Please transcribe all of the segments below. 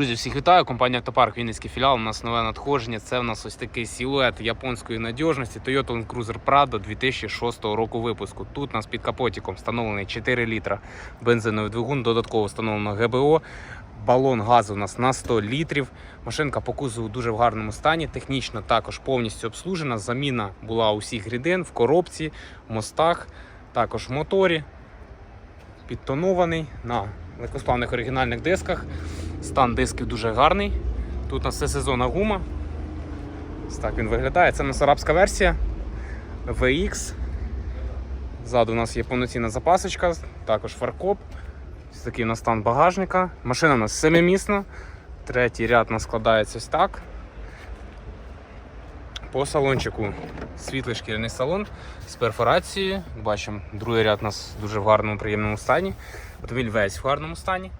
Друзі, всіх вітаю. Компанія Автопарк Вінницький філіал. У нас нове надходження. Це в нас ось такий силует японської надіжності Toyota Land Cruiser Prado 2006 року випуску. Тут у нас під капотиком встановлений 4 літра бензиновий двигун, додатково встановлено ГБО. Балон газу у нас на 100 літрів. Машинка по кузову дуже в гарному стані. Технічно також повністю обслужена. Заміна була усіх рідин в коробці, в мостах, також в моторі. Підтонований на легкосплавних оригінальних дисках. Стан дисків дуже гарний. Тут у нас всесезонна гума. Ось так він виглядає. Це у нас арабська версія VX. Ззаду у нас є повноцінна запасочка, також фаркоп. Ось такий у нас стан багажника. Машина у нас семимісна. Третій ряд у нас складається ось так. По салончику світлий шкіряний салон з перфорацією. Бачимо, другий ряд у нас дуже в гарному, приємному стані. Автомобіль весь в гарному стані.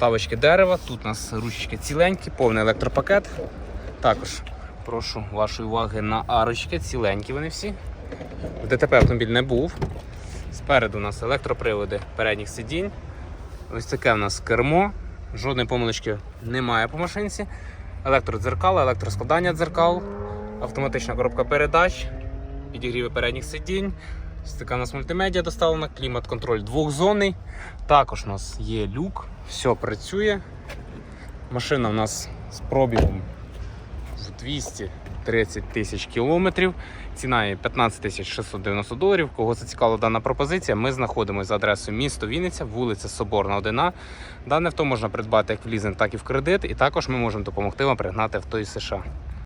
Вставочки дерева, тут у нас ручки ціленькі, повний електропакет. Також прошу вашої уваги на арочки, ціленькі вони всі. В ДТП автомобіль не був. Спереду у нас електроприводи передніх сидінь. Ось таке у нас кермо. Жодної помилочки немає по машинці. Електродзеркало, електроскладання дзеркал, автоматична коробка передач, підігріви передніх сидінь. Ось така у нас мультимедіа доставлена, клімат-контроль двохзонний. Також у нас є люк, все працює. Машина у нас з пробігом в 230 тисяч кілометрів. Ціна є 15 тисяч 690 доларів. Кого зацікавила дана пропозиція, ми знаходимося за адресою місто Вінниця, вулиця Соборна, 1. Дане авто можна придбати як в лізинг, так і в кредит. І також ми можемо допомогти вам пригнати авто із США.